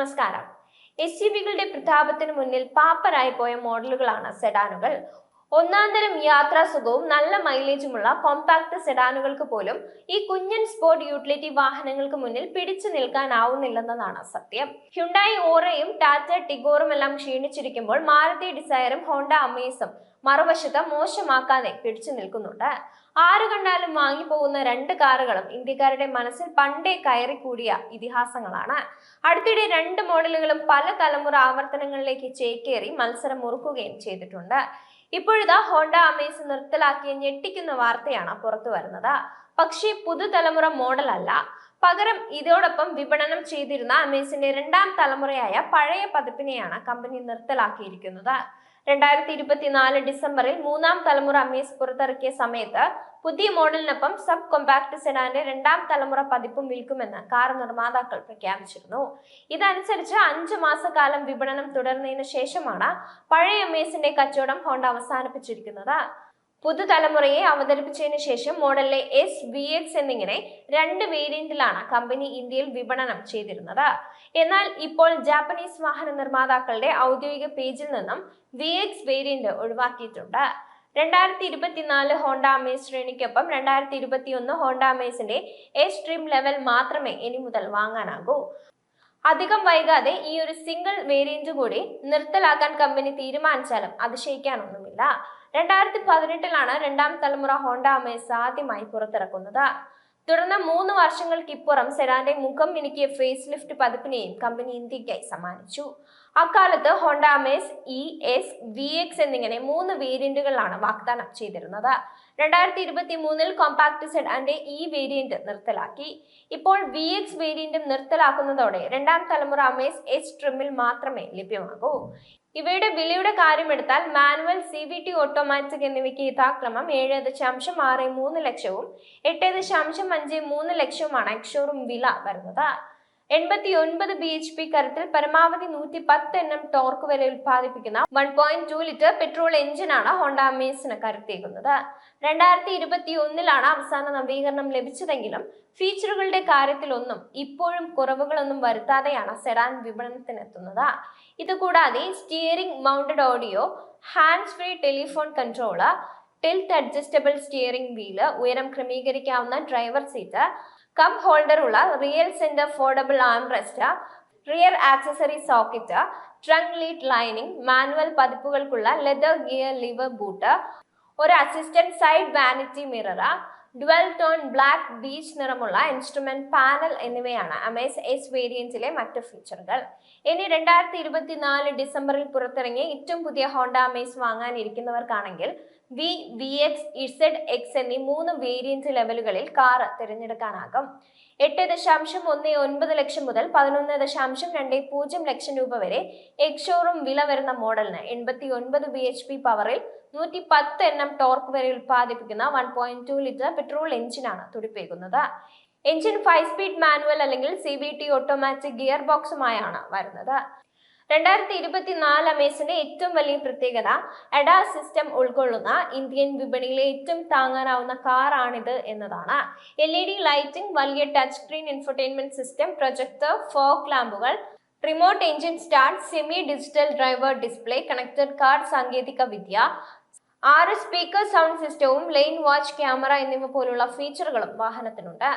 നമസ്കാരം. എസ് യുവികളുടെ പ്രതാപത്തിന് മുന്നിൽ പാപ്പരായി പോയ മോഡലുകളാണ് സെഡാനുകൾ ഒന്നാം തരം യാത്രാ സുഖവും നല്ല മൈലേജുമുള്ള കോമ്പാക്ട് സെഡാനുകൾക്ക് പോലും ഈ കുഞ്ഞൻ സ്പോർട്ട് യൂട്ടിലിറ്റി വാഹനങ്ങൾക്ക് മുന്നിൽ പിടിച്ചു നിൽക്കാനാവുന്നില്ലെന്നതാണ് സത്യം. ഹ്യുണ്ടായി ഓറയും ടാറ്റ ടിഗോറും എല്ലാം ക്ഷീണിച്ചിരിക്കുമ്പോൾ മാരുതി ഡിസയറും ഹോണ്ട അമേസും മറുവശത്ത് മോശമാക്കാതെ പിടിച്ചു നിൽക്കുന്നുണ്ട്. ആര് കണ്ടാലും വാങ്ങിപ്പോകുന്ന രണ്ട് കാറുകളും ഇന്ത്യക്കാരുടെ മനസ്സിൽ പണ്ടേ കയറി കൂടിയ ഇതിഹാസങ്ങളാണ്. അടുത്തിടെ രണ്ട് മോഡലുകളും പല തലമുറ ആവർത്തനങ്ങളിലേക്ക് ചേക്കേറി മത്സരം മുറുക്കുകയും ചെയ്തിട്ടുണ്ട്. ഇപ്പോഴിതാ ഹോണ്ട അമേസ് നിർത്തലാക്കിയ ഞെട്ടിക്കുന്ന വാർത്തയാണ് പുറത്തു വരുന്നത്. പക്ഷേ പുതുതലമുറ മോഡൽ അല്ല പകരം ഇതോടൊപ്പം വിപണനം ചെയ്തിരുന്ന അമേസിന്റെ രണ്ടാം തലമുറയായ പഴയ പതിപ്പിനെയാണ് കമ്പനി നിർത്തലാക്കിയിരിക്കുന്നത്. രണ്ടായിരത്തി ഇരുപത്തിനാല് ഡിസംബറിൽ മൂന്നാം തലമുറ അമേസ് പുറത്തിറക്കിയ സമയത്ത് പുതിയ മോഡലിനൊപ്പം സബ് കോമ്പാക്ട് സെഡാന്റെ രണ്ടാം തലമുറ പതിപ്പും വിൽക്കുമെന്ന് കാർ നിർമ്മാതാക്കൾ പ്രഖ്യാപിച്ചിരുന്നു. ഇതനുസരിച്ച് അഞ്ചു മാസക്കാലം വിപണനം തുടർന്നതിന് ശേഷമാണ് പഴയ അമേസിന്റെ കച്ചവടം ഹോണ്ട അവസാനിപ്പിച്ചിരിക്കുന്നത്. പുതുതലമുറയെ അവതരിപ്പിച്ചതിന് ശേഷം മോഡലിലെ എസ് വി എക്സ് എന്നിങ്ങനെ രണ്ട് വേരിയന്റിലാണ് കമ്പനി ഇന്ത്യയിൽ വിപണനം ചെയ്തിരുന്നത്. എന്നാൽ ഇപ്പോൾ ജാപ്പനീസ് വാഹന നിർമ്മാതാക്കളുടെ ഔദ്യോഗിക പേജിൽ നിന്നും വി എക്സ് വേരിയന്റ് ഒഴിവാക്കിയിട്ടുണ്ട്. രണ്ടായിരത്തി ഇരുപത്തിനാല് ഹോണ്ട അമേസ് ശ്രേണിക്കൊപ്പം രണ്ടായിരത്തി ഇരുപത്തി ഒന്ന് ഹോണ്ട അമേസിന്റെ എസ് ട്രീം ലെവൽ മാത്രമേ ഇനി മുതൽ വാങ്ങാനാകൂ. അധികം വൈകാതെ ഈ ഒരു സിംഗിൾ വേരിയന്റ് കൂടി നിർത്തലാക്കാൻ കമ്പനി തീരുമാനിച്ചാലും അതിശയിക്കാനൊന്നുമില്ല രണ്ടായിരത്തി പതിനെട്ടിലാണ് രണ്ടാം തലമുറ ഹോണ്ട അമേസ് ആദ്യമായി പുറത്തിറക്കുന്നത്. തുടർന്ന് മൂന്ന് വർഷങ്ങൾക്കിപ്പുറം സെഡാന്റെ മുഖം മിനുക്കിയ ഫേസ് ലിഫ്റ്റ് പതിപ്പിനെയും കമ്പനി ഇന്ത്യക്കായി സമ്മാനിച്ചു. അക്കാലത്ത് Honda Amaze E S V X എന്നിങ്ങനെ മൂന്ന് വേരിയന്റുകളാണ് വാഗ്ദാനം ചെയ്തിരുന്നത്. രണ്ടായിരത്തി ഇരുപത്തി മൂന്നിൽ കോമ്പാക്ട് സെഡാന്റെ ഈ വേരിയന്റ് നിർത്തലാക്കി. ഇപ്പോൾ വി എക്സ് വേരിയന്റും നിർത്തലാക്കുന്നതോടെ രണ്ടാം തലമുറ അമേസ് എസ് ട്രിമ്മിൽ മാത്രമേ ലഭ്യമാകൂ. ഇവയുടെ വിലയുടെ കാര്യമെടുത്താൽ manual C V T automatic എന്നിവയ്ക്ക് യഥാക്രമം ഏഴ് ദശാംശം ആറ് മൂന്ന് ലക്ഷവും എട്ട് ദശാംശം അഞ്ച് മൂന്ന് ലക്ഷവുമാണ് എക്സോറും വില വരുന്നത്. എൺപത്തി ഒൻപത് ബി എച്ച് പി കരുത്തിൽ പരമാവധി നൂറ്റി പത്ത് എണ്ണം ടോർക്ക് വരെ ഉത്പാദിപ്പിക്കുന്ന one point two litre petrol എഞ്ചിനാണ് ഹോണ്ട അമേസിന് കരുത്തേക്കുന്നത് രണ്ടായിരത്തി ഇരുപത്തി ഒന്നിലാണ് അവസാന നവീകരണം ലഭിച്ചതെങ്കിലും ഫീച്ചറുകളുടെ കാര്യത്തിലൊന്നും ഇപ്പോഴും കുറവുകളൊന്നും വരുത്താതെയാണ് സെഡാൻ വിപണനത്തിനെത്തുന്നത്. ഇതുകൂടാതെ steering mounted audio hands free telephone control tilt adjustable steering wheel ഉയരം ക്രമീകരിക്കാവുന്ന ഡ്രൈവർ സീറ്റ് കപ്പ് ഹോൾഡർ ഉള്ള rear centre foldable arm rest rear accessory socket trunk lid lining manual പതിപ്പുകൾക്കുള്ള leather gear lever boot ഒരു assistant side vanity mirror dual tone black beige നിറമുള്ള instrument panel എന്നിവയാണ് Amaze S വേരിയന്റിലെ മറ്റു ഫീച്ചറുകൾ ഇനി രണ്ടായിരത്തി ഇരുപത്തിനാല് ഡിസംബറിൽ പുറത്തിറങ്ങിയ ഏറ്റവും പുതിയ Honda Amaze വാങ്ങാനിരിക്കുന്നവർക്കാണെങ്കിൽ V V X Z X എന്നീ മൂന്ന് വേരിയന്റ് ലെവലുകളിൽ കാർ തിരഞ്ഞെടുക്കാനാകും. എട്ട് ദശാംശം ഒന്ന് ഒൻപത് ലക്ഷം മുതൽ പതിനൊന്ന് ദശാംശം രണ്ട് പൂജ്യം ലക്ഷം രൂപ വരെ എക്സോറും വില വരുന്ന മോഡലിന് എൺപത്തി ഒൻപത് ബി എച്ച് പി പവറിൽ നൂറ്റി പത്ത് എണ്ണം ടോർക്ക് വരെ ഉൽപ്പാദിപ്പിക്കുന്ന one point two litre petrol എഞ്ചിനാണ് തുടിപ്പേക്കുന്നത് എഞ്ചിൻ ഫൈവ് സ്പീഡ് മാനുവൽ അല്ലെങ്കിൽ C B T automatic gear ബോക്സുമായാണ് വരുന്നത്. രണ്ടായിരത്തി ഇരുപത്തിനാല് അമേസിന്റെ ഏറ്റവും വലിയ പ്രത്യേകത എഡാ സിസ്റ്റം ഉൾക്കൊള്ളുന്ന ഇന്ത്യൻ വിപണിയിലെ ഏറ്റവും താങ്ങാനാവുന്ന കാറാണിത് എന്നതാണ്. എൽ ഇ ഡി ലൈറ്റിംഗ് വലിയ touch screen infotainment system projector fog ലാമ്പുകൾ remote engine start semi digital driver display connected car സാങ്കേതിക വിദ്യ ആറ് സ്പീക്കർ സൗണ്ട് സിസ്റ്റവും ലെയിൻ വാച്ച് ക്യാമറ എന്നിവ പോലുള്ള ഫീച്ചറുകളും വാഹനത്തിനുണ്ട്.